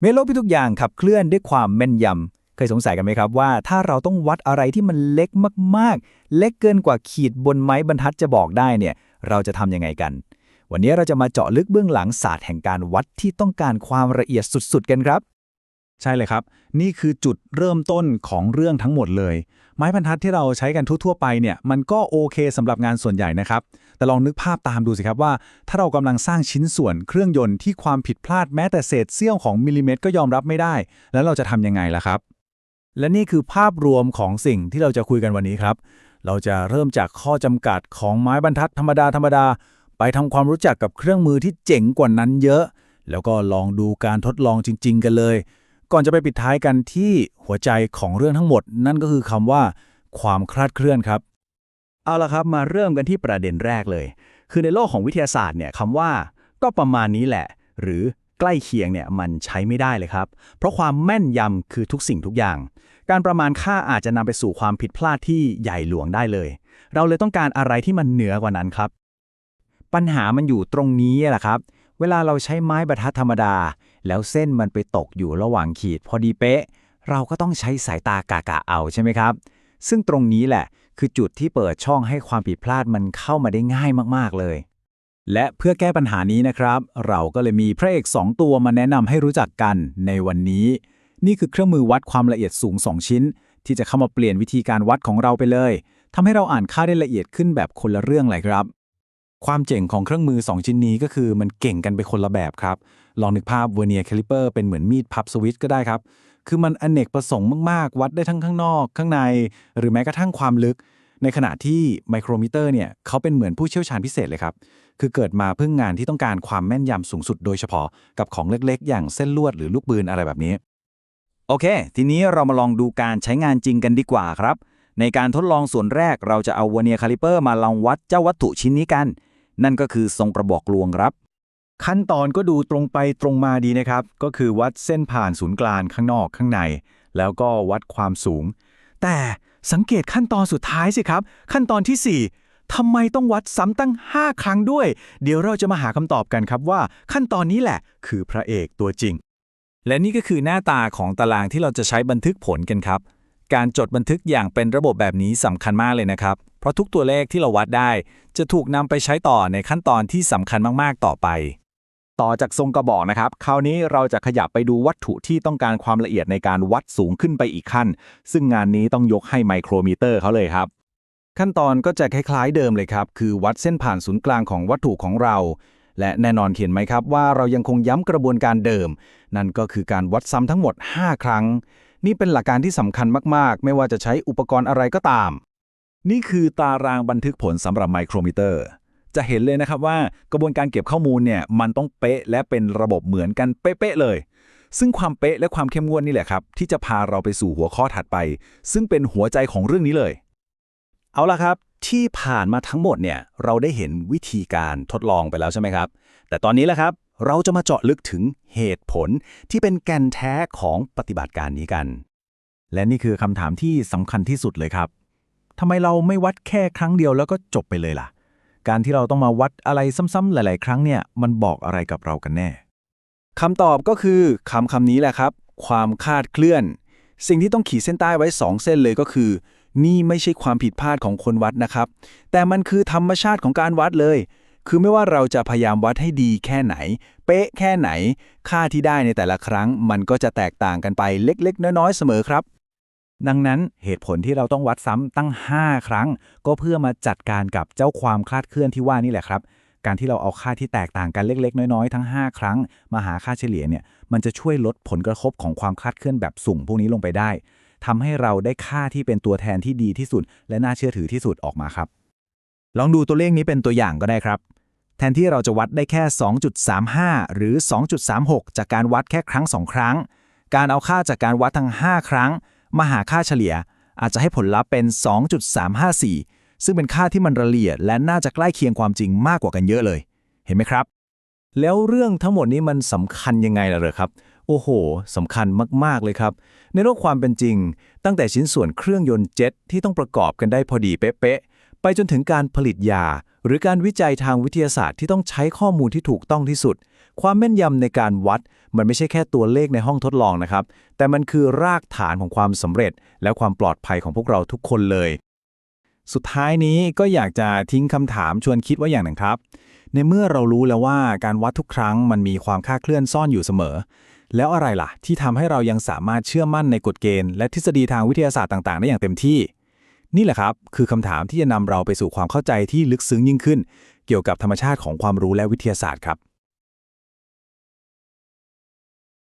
เมโลกทุกอย่างขับเคลื่อนด้วยความแม่นยำ เคยสงสัยกันไหมครับว่า ถ้าเราต้องวัดอะไรที่มันเล็กมากๆ เล็กเกินกว่าขีดบนไม้บรรทัดจะบอกได้เนี่ย เราจะทำยังไงกัน วันนี้เราจะมาเจาะลึกเบื้องหลังศาสตร์แห่งการวัดที่ต้องการความละเอียดสุดๆ กันครับ ใช่เลยครับ นี่คือจุดเริ่มต้นของเรื่องทั้งหมดเลย ไม้บรรทัดที่เราใช้กันทั่วๆไปเนี่ย มันก็โอเคสำหรับงานส่วนใหญ่นะครับ แต่ลองนึกภาพตามดูสิครับว่า ถ้าเรากำลังสร้างชิ้นส่วนเครื่องยนต์ที่ความผิดพลาดแม้แต่เศษเสี้ยวของมิลลิเมตรก็ยอมรับไม่ได้ แล้วเราจะทำยังไงล่ะครับ และนี่คือภาพรวมของสิ่งที่เราจะคุยกันวันนี้ครับ เราจะเริ่มจากข้อจำกัดของไม้บรรทัดธรรมดาธรรมดาไปทำความรู้จักกับเครื่องมือที่เจ๋งกว่านั้นเยอะ แล้วก็ลองดูการทดลองจริง ๆ กันเลย ก่อนจะไปปิดท้ายกันที่หัวใจของเรื่องทั้งหมด นั่นก็คือคำว่าความคลาดเคลื่อนครับ เอาละครับมาเริ่มกันที่ประเด็นแรกเลย คือในโลกของวิทยาศาสตร์เนี่ยคำว่าก็ประมาณนี้แหละ หรือใกล้เคียงเนี่ยมันใช้ไม่ได้เลยครับ เพราะความแม่นยำคือทุกสิ่งทุกอย่าง การประมาณค่าอาจจะนำไปสู่ความผิดพลาดที่ใหญ่หลวงได้เลย เราเลยต้องการอะไรที่มันเหนือกว่านั้นครับ ปัญหามันอยู่ตรงนี้แหละครับ เวลาเราใช้ไม้บรรทัดธรรมดา แล้วเส้นมันไปตกอยู่ระหว่างขีดพอดีเป๊ะ เราก็ต้องใช้สายตากะกะเอาใช่ไหมครับ ซึ่งตรงนี้แหละ คือจุดที่เปิดช่องให้ความผิดพลาดมันเข้ามาได้ง่ายมากๆเลย และเพื่อแก้ปัญหานี้นะครับ เราก็เลยมีพระเอก 2 ตัวมาแนะนำให้รู้จักกันในวันนี้ นี่คือเครื่องมือวัดความละเอียดสูง 2 ชิ้น ที่จะเข้ามาเปลี่ยนวิธีการวัดของเราไปเลยทำให้เราอ่านค่าได้ละเอียดขึ้นแบบคนละเรื่องเลยครับความเจ๋งของเครื่องมือ 2 ชิ้นนี้ก็คือมันเก่งกันไปคนละแบบครับ ลองนึกภาพเวอร์เนียคลิปเปอร์เป็นเหมือนมีดพับสวิตช์ก็ได้ครับ คือมันอเนกประสงค์มากๆ วัดได้ทั้งข้างนอก ข้างใน หรือแม้กระทั่งความลึก ในขณะที่ไมโครมิเตอร์เนี่ยเขาเป็นเหมือนผู้เชี่ยวชาญพิเศษเลยครับ คือเกิดมาเพื่องานที่ต้องการความแม่นยำสูงสุดโดยเฉพาะกับของเล็กๆ อย่างเส้นลวดหรือลูกปืนอะไรแบบนี้ โอเค ทีนี้เรามาลองดูการใช้งานจริงกันดีกว่าครับ ในการทดลองส่วนแรกเราจะเอาวเนียคาลิเปอร์มาลองวัดเจ้าวัตถุชิ้นนี้กัน นั่นก็คือทรงกระบอกลวงครับ ขั้นตอนก็ดูตรงไปตรงมาดีนะครับ ก็คือวัดเส้นผ่านศูนย์กลางข้างนอกข้างใน แล้วก็วัดความสูง แต่สังเกตขั้นตอนสุดท้ายสิครับ ขั้นตอนที่ 4ทำไมต้องวัดซ้ำตั้ง 5 ครั้งด้วย เดี๋ยวเราจะมาหาคำตอบกันครับว่า ขั้นตอนนี้แหละ คือพระเอกตัวจริง และนี่ก็คือหน้าตาของตารางที่เราจะใช้บันทึกผลกันครับ การจดบันทึกอย่างเป็นระบบแบบนี้สำคัญมากเลยนะครับ เพราะทุกตัวเลขที่เราวัดได้ จะถูกนำไปใช้ต่อในขั้นตอนที่สำคัญมากๆต่อไป ต่อจากทรงกระบอกนะครับ คราวนี้เราจะขยับไปดูวัตถุที่ต้องการความละเอียดในการวัดสูงขึ้นไปอีกขั้น ซึ่งงานนี้ต้องยกให้ไมโครมิเตอร์เขาเลยครับ ขั้นตอนก็จะคล้ายๆเดิมเลยครับ คือวัดเส้นผ่านศูนย์กลางของวัตถุของเรา และแน่นอนเห็นไหมครับว่าเรายังคงย้ำกระบวนการเดิม นั่นก็คือการวัดซ้ำทั้งหมด 5 ครั้ง นี่เป็นหลักการที่สำคัญมากๆ ไม่ว่าจะใช้อุปกรณ์อะไรก็ตาม นี่คือตารางบันทึกผลสำหรับไมโครมิเตอร์ จะเห็นเลยนะครับว่ากระบวนการเก็บข้อมูลเนี่ยมันต้องเป๊ะและเป็นระบบเหมือนกันเป๊ะๆเลย ซึ่งความเป๊ะและความเข้มงวดนี่แหละครับ ที่จะพาเราไปสู่หัวข้อถัดไป ซึ่งเป็นหัวใจของเรื่องนี้เลย เอาละครับ ที่ผ่านมาทั้งหมดเนี่ยเราได้เห็นวิธีการทดลองไปแล้วใช่ไหมครับ แต่ตอนนี้แหละครับ เราจะมาเจาะลึกถึงเหตุผลที่เป็นแกนแท้ของปฏิบัติการนี้กัน และนี่คือคำถามที่สำคัญที่สุดเลยครับทำไมเราไม่วัดแค่ครั้งเดียวแล้วก็จบไปเลยล่ะ การที่เราต้องมาวัดอะไรซ้ำๆหลาย ๆ ครั้งเนี่ยมันบอกอะไรกับเรากันแน่คำตอบก็คือคำคำนี้แหละครับ ความคาดเคลื่อน สิ่งที่ต้องขีดเส้นใต้ไว้ 2 เส้นเลยก็คือ นี่ไม่ใช่ความผิดพลาดของคนวัดนะครับ แต่มันคือธรรมชาติของการวัดเลย คือไม่ว่าเราจะพยายามวัดให้ดีแค่ไหน เป๊ะแค่ไหน ค่าที่ได้ในแต่ละครั้ง มันก็จะแตกต่างกันไปเล็ก ๆ น้อย ๆ เสมอครับ ดังนั้นเหตุผลที่เราต้องวัดซ้ำตั้ง 5 ครั้ง ก็เพื่อมาจัดการกับเจ้าความคลาดเคลื่อนที่ว่านี่แหละครับ การที่เราเอาค่าที่แตกต่างกันเล็ก ๆ น้อย ๆ ทั้ง 5 ครั้ง มาหาค่าเฉลี่ยเนี่ยมันจะช่วยลดผลกระทบของความคลาดเคลื่อนแบบสูงพวกนี้ลงไปได้ทำให้เราได้ค่าที่เป็นตัวแทนที่ดีที่สุด และน่าเชื่อถือที่สุดออกมาครับ ลองดูตัวเลขนี้เป็นตัวอย่างก็ได้ครับ แทนที่เราจะวัดได้แค่ 2.35 หรือ 2.36 จากการวัดแค่ครั้ง 2 ครั้ง การเอาค่าจากการวัดทั้ง 5 ครั้ง มาหาค่าเฉลี่ยอาจจะให้ผลลัพธ์เป็น 2.354 ซึ่งเป็นค่าที่มันละเอียด และน่าจะใกล้เคียงความจริงมากกว่ากันเยอะเลย เห็นไหมครับ แล้วเรื่องทั้งหมดนี้มันสำคัญยังไงล่ะเหรอครับ โอ้โหสำคัญมาก ๆ เลยครับ ในโลกความเป็นจริง ตั้งแต่ชิ้นส่วนเครื่องยนต์เจ็ตที่ต้องประกอบกันได้พอดีเป๊ะๆไปจนถึงการผลิตยา หรือการวิจัยทางวิทยาศาสตร์ที่ต้องใช้ข้อมูลที่ถูกต้องที่สุด ความแม่นยำในการวัดมันไม่ใช่แค่ตัวเลขในห้องทดลองนะครับ แต่มันคือรากฐานของความสำเร็จ และความปลอดภัยของพวกเราทุกคนเลย สุดท้ายนี้ก็อยากจะทิ้งคำถามชวนคิดว่าอย่างหนึ่งครับ ในเมื่อเรารู้แล้วว่าการวัดทุกครั้งมันมีความคลาดเคลื่อนซ่อนอยู่เสมอ แล้วอะไรล่ะ ที่ทำให้เรายังสามารถเชื่อมั่นในกฎเกณฑ์และทฤษฎีทางวิทยาศาสตร์ต่างๆ ได้อย่างเต็มที่นี่แหละครับ คือคำถามที่จะนำเราไปสู่ความเข้าใจที่ลึกซึ้งยิ่งขึ้น เกี่ยวกับธรรมชาติของความรู้และวิทยาศาสตร์ครับ